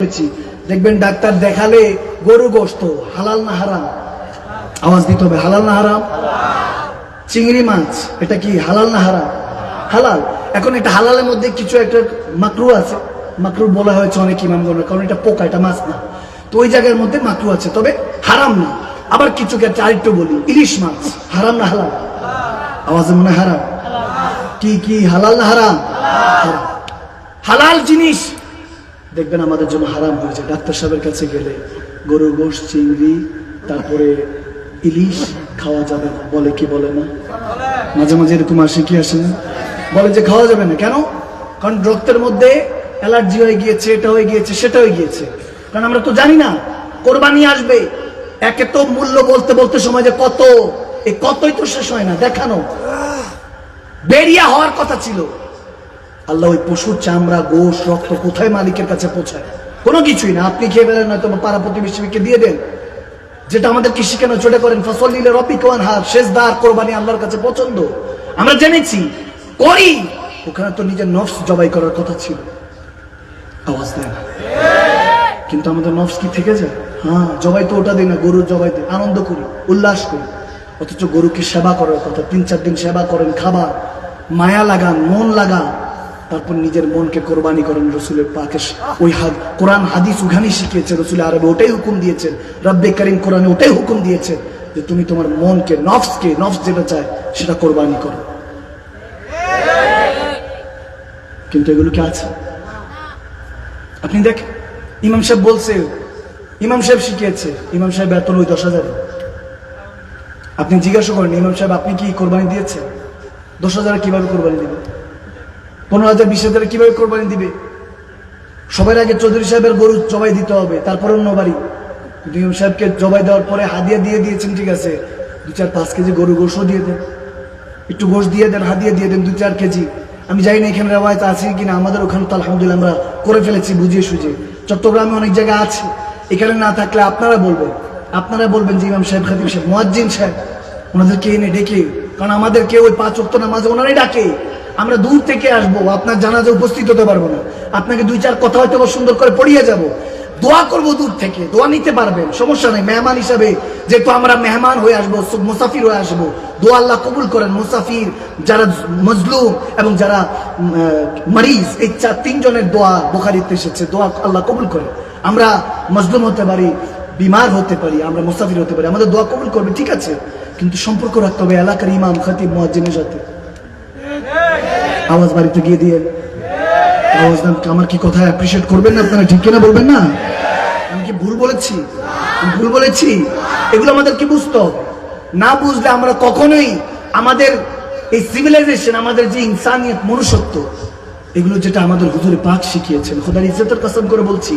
বলেছি দেখবেন ডাক্তার দেখালে গরু গোস্ত, হালাল না হারাম? আওয়াজ দিতে হবে, হালাল না হারাম? চিংড়ি মাছ, এটা কি হালাল না হারাম? হালাল। এখন এটা হালালের মধ্যে কিছু একটা মাকরু আছে। মাকরু বলা হয়েছে অনেক ইমামগণের কারণ এটা পোকা, এটা মাছ না। তো ওই জায়গার মধ্যে মাকরু আছে, তবে হারাম না। আবার কিছু ক্ষেত্রে আরেকটু বলি, ইলিশ মাছ, হারাম না হালাল? আওয়াজে মনে হারাম? কি কি, হালাল না হারাম। হালাল জিনিস। দেখবেন আমাদের জন্য হারাম হয়ে যায়। ডাক্তার সাহেবের কাছে গেলে গরু, গোশ, চিংড়ি, তারপরে ইলিশ খাওয়া যাবে না। বলে কি বলে না? মাঝে মাঝে এরকম আসে কি আসে না। বলে যে খাওয়া যাবে না। কেন? কারণ রক্তের মধ্যে অ্যালার্জি হয়ে গিয়েছে, এটা হয়ে গিয়েছে, সেটা হয়ে গিয়েছে। কারণ আমরা তো জানি না, কোরবানি আসবে। একে তো মূল্য বলতে বলতে সময় যে কত। এই কতই তো শেষ হয় না। দেখানো। বেরিয়া হওয়ার কথা ছিল। আল্লাহ ওই পশুর চামড়া, গোশ, রক্ত কোথায় মালিকের কাছে পৌঁছায়? কোনো কিছুই না। আপনি খেয়ে বেড়েন নয়তো পাড়া প্রতিবেশীকে দিয়ে দেন। যেটা আমাদের কৃষি কেন চলে করেন? ফসল নিলে রবি কোয়ান হার শেষ দার কোরবানি আল্লাহর কাছে পছন্দ। আমরা জেনেছি, করি। ওখানে তো নিজের নফস জবাই করার কথা ছিল। আওয়াজ দেয় না কিন্তু আমাদের নফস কি থেকে যায়? হ্যাঁ জবাই তো ওটা দিই না, গরুর জবাই দিই আনন্দ করি, উল্লাস করি। অথচ গরুকে সেবা করার কথা, তিন চার দিন সেবা করেন, খাবার। মায়া লাগান, মন লাগান। তারপর নিজের মনকে কোরবানি করেন রসুলের পাকে ওই হাদ কোরআন, হাদিস উখানি শিখিয়েছে, রসুল আরবে ওটাই হুকুম দিয়েছেন রব্বে করিম কোরআনে ওটাই হুকুম দিয়েছে যে তুমি তোমার মনকে, নফসকে, নফস যেটা চায়, সেটা কোরবানি করো। কিন্তু এগুলো কি আছে? আপনি দেখেন ইমাম সাহেব বলছে, ইমাম সাহেব শিখিয়েছে, ইমাম সাহেব বেতন ওই দশ হাজার আপনি জিজ্ঞাসা করেন, ইমাম সাহেব, আপনি কি কোরবানি দিয়েছেন? দশ হাজার কীভাবে কোরবানি দিবে পনেরো হাজার, বিশ হাজার কীভাবে কোরবানি দিবে? সবার আগে চৌধুরী সাহেবের গরু জবাই দিতে হবে, তারপর অন্য বাড়ি। ইমাম সাহেবকে জবাই দেওয়ার পরে হাদিয়া দিয়ে দিয়েছেন, ঠিক আছে। দু চার পাঁচ কেজি গরু গোশও দিয়ে দেন। একটু গোশ দিয়ে দেন, হাদিয়া দিয়ে দেন, দু চার কেজি। আমি জানি না এখানে রেওয়ায়ত আছে কিনা, আমাদের ওখানে তো আলহামদুলিল্লাহ আমরা করে ফেলেছি, বুঝিয়ে সুঝে চট্টগ্রামে অনেক জায়গা আছে, এখানে না থাকলে আপনারা বলবেন। আপনারা বলবেন যে ইমাম সাহেব খাতিব সাহেব, মোয়াজ্জিন সাহেব, ওনাদেরকে এনে ডেকে, কারণ আমাদেরকে ওই পাঁচ অক্ট নামাজে ওনারাই ডাকে। আমরা দূর থেকে আসব, আপনার জানাজে উপস্থিত হতে পারব না। আপনাকে দুই চার কথা হয়তো সুন্দর করে পড়িয়ে যাব। দোয়া করব দূর থেকে, দোয়া নিতে পারবেন, সমস্যা নেই। মেহমান হিসাবে যেহেতু আমরা মেহমান হয়ে আসব মুসাফির হয়ে আসব, দোয়া আল্লাহ কবুল করেন। মুসাফির, যারা মজলুম এবং যারা মরিজ, এই চার তিনজনের দোয়া বোখারিতে এসেছে। দোয়া আল্লাহ কবুল করে আমরা মজলুম হতে পারি, বিমার হতে পারি, আমরা মুসাফির হতে পারি। আমাদের দোয়া কবুল করবে, ঠিক আছে। কিন্তু সম্পর্ক রাখতে হবে এলাকার ইমাম, খাতিব মহাজিনের সাথে। আওয়াজ বাড়িতে গিয়ে দিয়ে। আওয়াজ দেন আমার কি কথা অ্যাপ্রিসিয়েট করবেন না আপনারা, ঠিক কিনা বলবেন না? আমি কি ভুল বলেছি? ভুল বলেছি? এগুলো আমাদের কি বুঝতো? না বুঝলে আমরা কখনোই আমাদের এই সিভিলাইজেশন আমাদের যে ইনসানিয়ত মনুষ্যত্ব, এগুলো যেটা আমাদের হুজুরে পাক শিখিয়েছেন। খোদার ইজ্জতের কসম করে বলছি।